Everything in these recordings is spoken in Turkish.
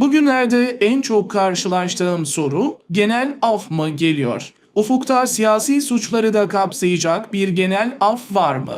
Bugünlerde en çok karşılaştığım soru genel af mı geliyor? Ufukta siyasi suçları da kapsayacak bir genel af var mı?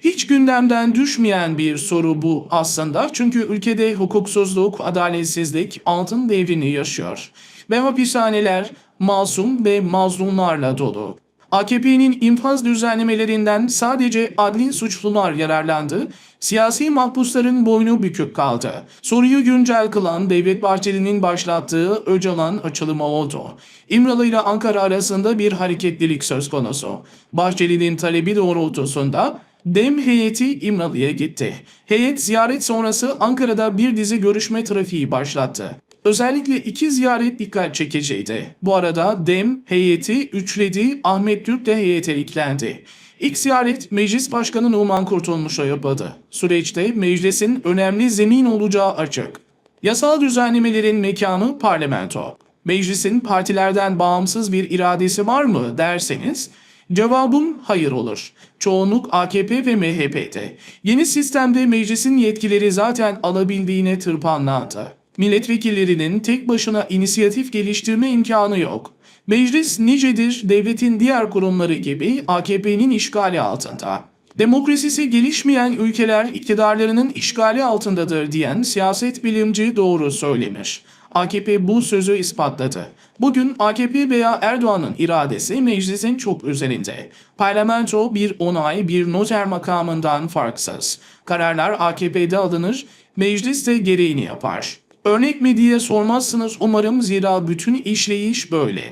Hiç gündemden düşmeyen bir soru bu aslında çünkü ülkede hukuksuzluk, adaletsizlik altın devrini yaşıyor. Ve hapishaneler masum ve mazlumlarla dolu. AKP'nin infaz düzenlemelerinden sadece adli suçlular yararlandı, siyasi mahpusların boynu bükük kaldı. Soruyu güncel kılan Devlet Bahçeli'nin başlattığı Öcalan açılımı oldu. İmralı ile Ankara arasında bir hareketlilik söz konusu. Bahçeli'nin talebi doğrultusunda Dem heyeti İmralı'ya gitti. Heyet ziyaret sonrası Ankara'da bir dizi görüşme trafiği başlattı. Özellikle iki ziyaret dikkat çekiciydi. Bu arada Dem heyeti üçledi, Ahmet Türk de heyete eklendi. İlk ziyaret Meclis Başkanı Numan Kurtulmuş'a yapıldı. Süreçte meclisin önemli zemin olacağı açık. Yasal düzenlemelerin mekanı parlamento. Meclisin partilerden bağımsız bir iradesi var mı derseniz cevabım hayır olur. Çoğunluk AKP ve MHP'de. Yeni sistemde meclisin yetkileri zaten alabildiğine tırpanlandı. Milletvekillerinin tek başına inisiyatif geliştirme imkanı yok. Meclis nicedir devletin diğer kurumları gibi AKP'nin işgali altında. Demokrasisi gelişmeyen ülkeler iktidarlarının işgali altındadır diyen siyaset bilimci doğru söylemiş. AKP bu sözü ispatladı. Bugün AKP veya Erdoğan'ın iradesi meclisin çok üzerinde. Parlamento bir onay, bir noter makamından farksız. Kararlar AKP'de alınır, meclis de gereğini yapar. Örnek mi diye sormazsınız umarım zira bütün işleyiş böyle.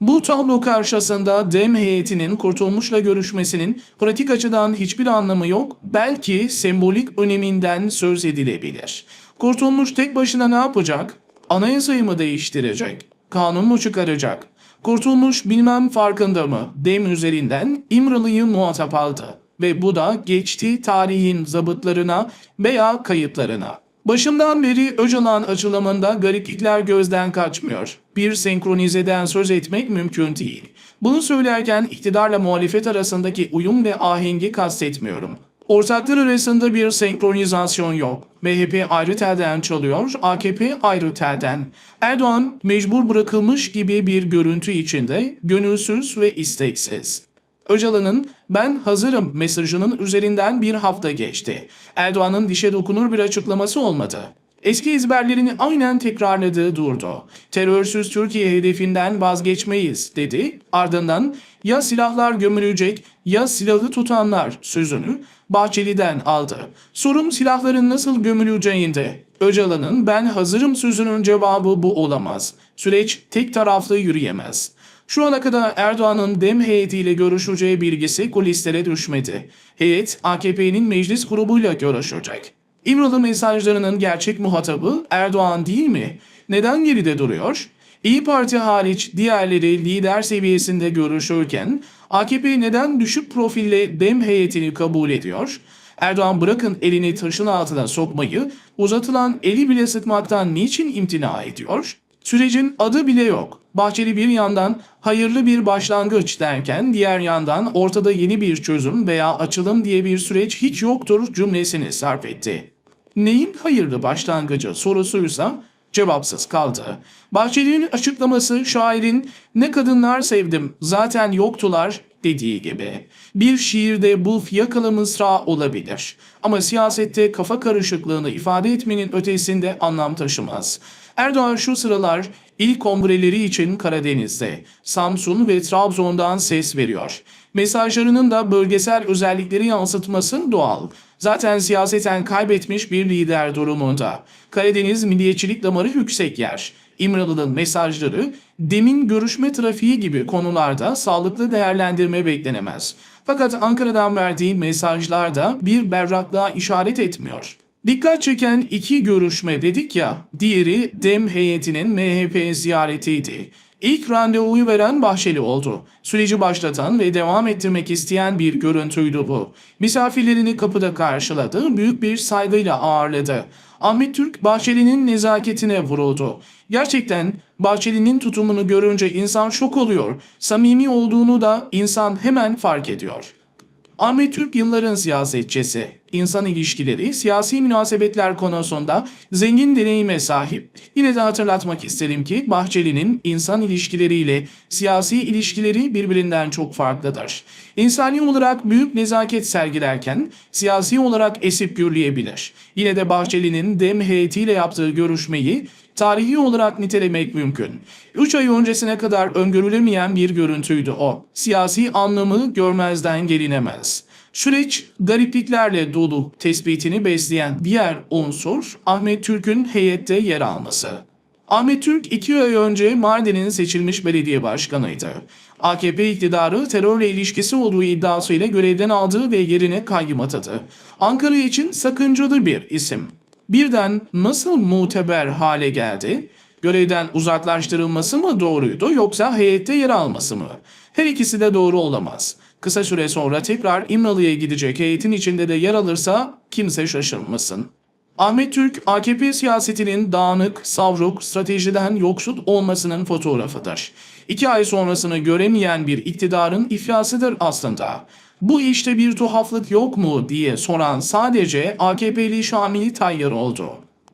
Bu tablo karşısında DEM heyetinin Kurtulmuş'la görüşmesinin pratik açıdan hiçbir anlamı yok, belki sembolik öneminden söz edilebilir. Kurtulmuş tek başına ne yapacak? Anayasayı mı değiştirecek? Kanun mu çıkaracak? Kurtulmuş bilmem farkında mı? DEM üzerinden İmralı'yı muhatap aldı. Ve bu da geçti tarihin zabıtlarına veya kayıtlarına. Başından beri Öcalan açılımında gariplikler gözden kaçmıyor. Bir senkronizeden söz etmek mümkün değil. Bunu söylerken iktidarla muhalefet arasındaki uyum ve ahengi kastetmiyorum. Ortaklar arasında bir senkronizasyon yok. MHP ayrı telden çalıyor, AKP ayrı telden. Erdoğan mecbur bırakılmış gibi bir görüntü içinde, gönülsüz ve isteksiz. Öcalan'ın ben hazırım mesajının üzerinden bir hafta geçti. Erdoğan'ın dişe dokunur bir açıklaması olmadı. Eski ezberlerini aynen tekrarladığı durdu. Terörsüz Türkiye hedefinden vazgeçmeyiz dedi. Ardından ya silahlar gömülecek ya silahı tutanlar sözünü Bahçeli'den aldı. Sorun silahların nasıl gömüleceğinde. Öcalan'ın ben hazırım sözünün cevabı bu olamaz. Süreç tek taraflı yürüyemez. Şu ana kadar Erdoğan'ın DEM heyetiyle görüşeceği bilgisi kulislere düşmedi. Heyet AKP'nin meclis grubuyla görüşecek. İmralı mesajlarının gerçek muhatabı Erdoğan değil mi? Neden geride duruyor? İyi Parti hariç diğerleri lider seviyesinde görüşürken AKP neden düşük profille DEM heyetini kabul ediyor? Erdoğan bırakın elini taşın altına sokmayı, uzatılan eli bile sıkmaktan niçin imtina ediyor? Sürecin adı bile yok. Bahçeli bir yandan hayırlı bir başlangıç derken diğer yandan ortada yeni bir çözüm veya açılım diye bir süreç hiç yoktur cümlesini sarf etti. Neyin hayırlı başlangıcı sorusuysa cevapsız kaldı. Bahçeli'nin açıklaması şairin ne kadınlar sevdim zaten yoktular dediği gibi. Bir şiirde bu yakalı mısra olabilir. Ama siyasette kafa karışıklığını ifade etmenin ötesinde anlam taşımaz. Erdoğan şu sıralar ilk kongreleri için Karadeniz'de, Samsun ve Trabzon'dan ses veriyor. Mesajlarının da bölgesel özellikleri yansıtması doğal. Zaten siyaseten kaybetmiş bir lider durumunda. Karadeniz milliyetçilik damarı yüksek yer. İmralı'nın mesajları demin görüşme trafiği gibi konularda sağlıklı değerlendirme beklenemez. Fakat Ankara'dan verdiği mesajlar da bir berraklığa işaret etmiyor. Dikkat çeken iki görüşme dedik ya, diğeri DEM heyetinin MHP ziyaretiydi. İlk randevuyu veren Bahçeli oldu. Süreci başlatan ve devam ettirmek isteyen bir görüntüydü bu. Misafirlerini kapıda karşıladı, büyük bir saygıyla ağırladı. Ahmet Türk Bahçeli'nin nezaketine vuruldu. Gerçekten Bahçeli'nin tutumunu görünce insan şok oluyor. Samimi olduğunu da insan hemen fark ediyor. Ahmet Türk yılların siyasetçisi. İnsan ilişkileri, siyasi münasebetler konusunda zengin deneyime sahip. Yine de hatırlatmak isterim ki Bahçeli'nin insan ilişkileriyle siyasi ilişkileri birbirinden çok farklıdır. İnsani olarak büyük nezaket sergilerken siyasi olarak esip gürleyebilir. Yine de Bahçeli'nin DEM heyetiyle yaptığı görüşmeyi tarihi olarak nitelemek mümkün. 3 ay öncesine kadar öngörülemeyen bir görüntüydü o. Siyasi anlamı görmezden gelinemez. Süreç garipliklerle dolu tespitini besleyen diğer unsur Ahmet Türk'ün heyette yer alması. Ahmet Türk iki ay önce Mardin'in seçilmiş belediye başkanıydı. AKP iktidarı terörle ilişkisi olduğu iddiasıyla görevden aldığı ve yerine kayyım atadı. Ankara için sakıncalı bir isim. Birden nasıl muteber hale geldi? Görevden uzaklaştırılması mı doğruydu yoksa heyette yer alması mı? Her ikisi de doğru olamaz. Kısa süre sonra tekrar İmralı'ya gidecek heyetin içinde de yer alırsa kimse şaşırmasın. Ahmet Türk, AKP siyasetinin dağınık, savruk, stratejiden yoksul olmasının fotoğrafıdır. İki ay sonrasını göremeyen bir iktidarın iflasıdır aslında. Bu işte bir tuhaflık yok mu diye soran sadece AKP'li Şamil Tayyar oldu.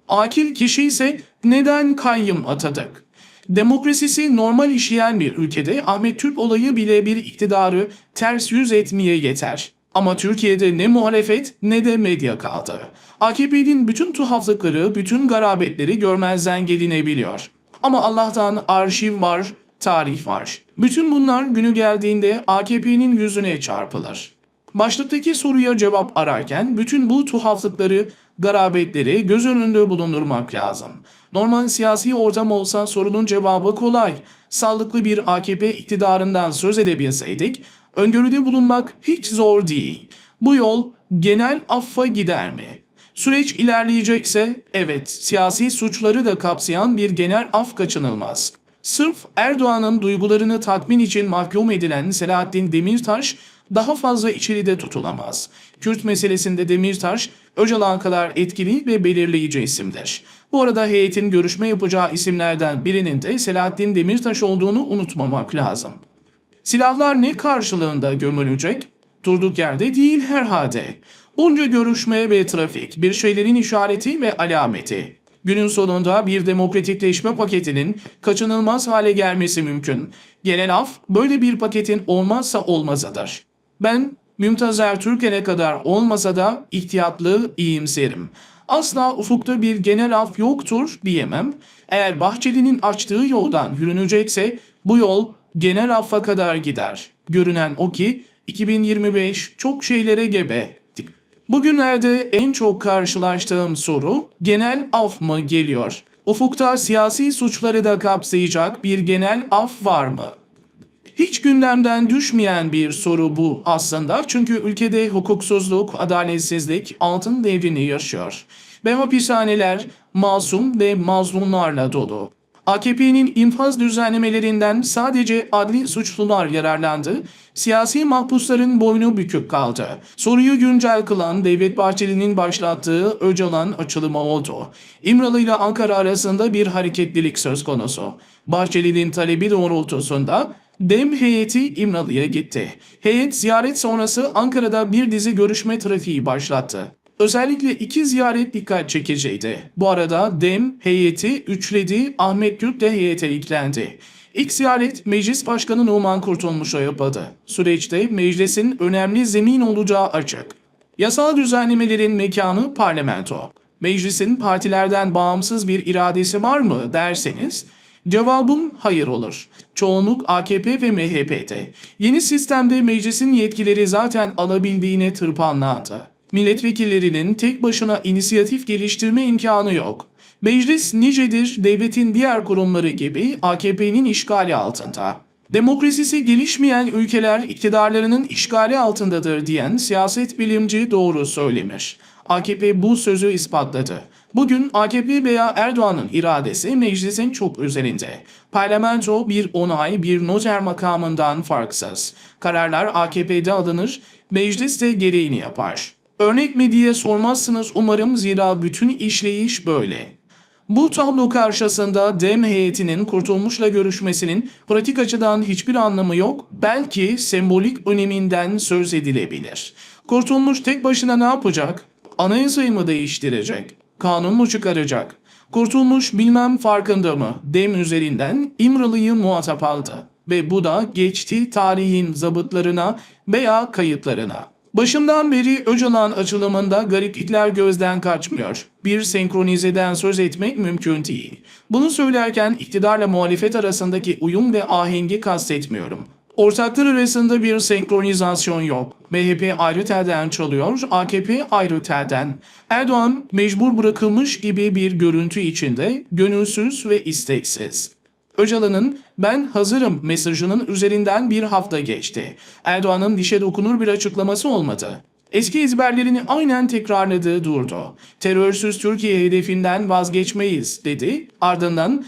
Akil kişi ise neden kayyım atadık? Demokrasisi normal işleyen bir ülkede Ahmet Türk olayı bile bir iktidarı ters yüz etmeye yeter. Ama Türkiye'de ne muhalefet ne de medya kaldı. AKP'nin bütün tuhaflıkları, bütün garabetleri görmezden gelinebiliyor. Ama Allah'tan arşiv var, tarih var. Bütün bunlar günü geldiğinde AKP'nin yüzüne çarpılır. Başlıktaki soruya cevap ararken bütün bu tuhaflıkları, garabetleri göz önünde bulundurmak lazım. Normal siyasi ortam olsa sorunun cevabı kolay. Sağlıklı bir AKP iktidarından söz edebilseydik, öngörüde bulunmak hiç zor değil. Bu yol genel affa gider mi? Süreç ilerleyecekse evet siyasi suçları da kapsayan bir genel af kaçınılmaz. Sırf Erdoğan'ın duygularını tatmin için mahkum edilen Selahattin Demirtaş daha fazla içeride tutulamaz. Kürt meselesinde Demirtaş, Öcalan kadar etkili ve belirleyici isimdir. Bu arada heyetin görüşme yapacağı isimlerden birinin de Selahattin Demirtaş olduğunu unutmamak lazım. Silahlar ne karşılığında gömülecek? Durduk yerde değil herhalde. Bunca görüşme ve trafik bir şeylerin işareti ve alameti. Günün sonunda bir demokratikleşme paketinin kaçınılmaz hale gelmesi mümkün. Genel af böyle bir paketin olmazsa olmazıdır. Ben Mümtaz Ertürk'e kadar olmasa da ihtiyatlı iyimserim. Asla ufukta bir genel af yoktur diyemem. Eğer Bahçeli'nin açtığı yoldan yürünecekse bu yol genel affa kadar gider. Görünen o ki 2025 çok şeylere gebe. Bugünlerde en çok karşılaştığım soru genel af mı geliyor? Ufukta siyasi suçları da kapsayacak bir genel af var mı? Hiç gündemden düşmeyen bir soru bu aslında çünkü ülkede hukuksuzluk, adaletsizlik altın devrini yaşıyor. Ve hapishaneler masum ve mazlumlarla dolu. AKP'nin infaz düzenlemelerinden sadece adli suçlular yararlandı, siyasi mahpusların boynu bükük kaldı. Soruyu güncel kılan Devlet Bahçeli'nin başlattığı Öcalan açılımı oldu. İmralı ile Ankara arasında bir hareketlilik söz konusu. Bahçeli'nin talebi doğrultusunda Dem heyeti İmralı'ya gitti. Heyet ziyaret sonrası Ankara'da bir dizi görüşme trafiği başlattı. Özellikle iki ziyaret dikkat çekiciydi. Bu arada DEM heyeti üçledi, Ahmet Türk de heyete eklendi. İlk ziyaret Meclis Başkanı Numan Kurtulmuş'a yapıldı. Süreçte meclisin önemli zemin olacağı açık. Yasal düzenlemelerin mekanı parlamento. Meclisin partilerden bağımsız bir iradesi var mı derseniz Cevabım hayır olur. Çoğunluk AKP ve MHP'de. Yeni sistemde meclisin yetkileri zaten alabildiğine tırpanlandı. Milletvekillerinin tek başına inisiyatif geliştirme imkanı yok. Meclis nicedir devletin diğer kurumları gibi AKP'nin işgali altında. Demokrasisi gelişmeyen ülkeler iktidarlarının işgali altındadır diyen siyaset bilimci doğru söylemiş. AKP bu sözü ispatladı. Bugün AKP veya Erdoğan'ın iradesi meclisin çok üzerinde. Parlamento bir onay, bir noter makamından farksız. Kararlar AKP'de alınır, meclis de gereğini yapar. Örnek mi diye sormazsınız umarım zira bütün işleyiş böyle. Bu tablo karşısında DEM heyetinin Kurtulmuş'la görüşmesinin pratik açıdan hiçbir anlamı yok, belki sembolik öneminden söz edilebilir. Kurtulmuş tek başına ne yapacak? Anayasayı mı değiştirecek? Kanun mu çıkaracak? Kurtulmuş bilmem farkında mı? Dem üzerinden İmralı'yı muhatap aldı. Ve bu da geçti tarihin zabıtlarına veya kayıtlarına. Başından beri Öcalan açılımında gariplikler gözden kaçmıyor. Bir senkronizeden söz etmek mümkün değil. Bunu söylerken iktidarla muhalefet arasındaki uyum ve ahengi kastetmiyorum. Ortaklar arasında bir senkronizasyon yok. MHP ayrı telden çalıyor, AKP ayrı telden. Erdoğan mecbur bırakılmış gibi bir görüntü içinde, gönülsüz ve isteksiz. Öcalan'ın ben hazırım mesajının üzerinden bir hafta geçti. Erdoğan'ın dişe dokunur bir açıklaması olmadı. Eski ezberlerini aynen tekrarladığı durdu. Terörsüz Türkiye hedefinden vazgeçmeyiz dedi. Ardından